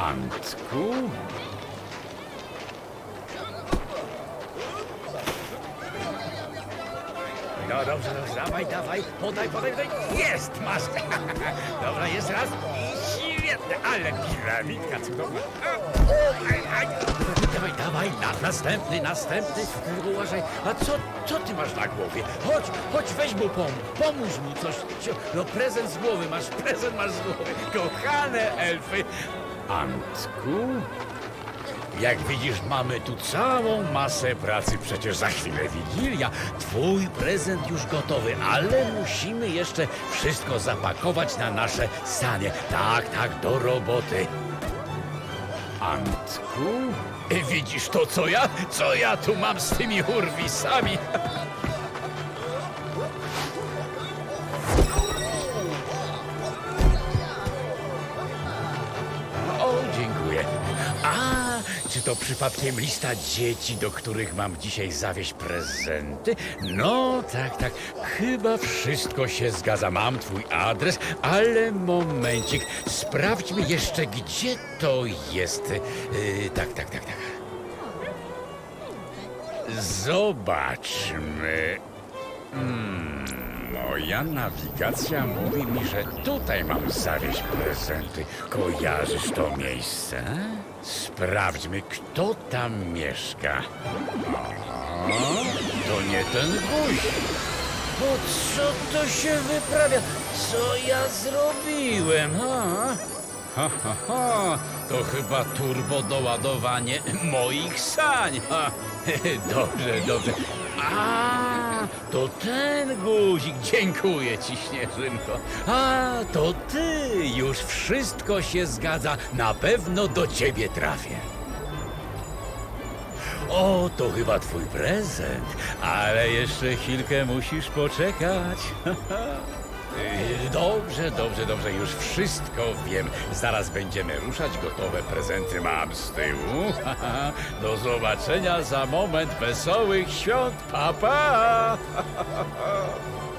Antku? No dobrze, dobrze, dawaj, dawaj, podaj, podaj, podaj. Jest, masz. Dobra, jeszcze raz. Świetnie, ale piramidka cudowna. Aj, aj. Dawaj, dawaj, na, następny, następny. Uważaj, a co, co ty masz na głowie? Chodź, chodź, weź mu pomóż, pomóż mu coś. No prezent z głowy, masz prezent, masz z głowy. Kochane elfy. Antku? Jak widzisz, mamy tu całą masę pracy. Przecież za chwilę Wigilia. Twój prezent już gotowy, ale musimy jeszcze wszystko zapakować na nasze sanie. Tak, tak, do roboty. Antku? Widzisz to, co ja? Co ja tu mam z tymi urwisami? czy to przypadkiem lista dzieci, do których mam dzisiaj zawieźć prezenty? No, tak, tak. Chyba wszystko się zgadza. Mam twój adres, ale momencik. Sprawdźmy jeszcze, gdzie to jest. Yy, tak, tak, tak, tak. Zobaczmy. Hmm, moja nawigacja mówi mi, że tutaj mam zawieźć prezenty. Kojarzysz to miejsce? Sprawdźmy, kto tam mieszka. O, to nie ten guzik. Po co to się wyprawia? Co ja zrobiłem? Ha? Ha, ha, ha. To chyba turbodoładowanie moich sań. Ha. Dobrze, dobrze. A, to ten guzik. Dziękuję ci, Śnieżynko. A, to ty. Już wszystko się zgadza. Na pewno do ciebie trafię. O, to chyba twój prezent, ale jeszcze chwilkę musisz poczekać. Dobrze, dobrze, dobrze, już wszystko wiem. Zaraz będziemy ruszać, gotowe prezenty mam z tyłu. Do zobaczenia za moment, wesołych świąt, papa! Pa.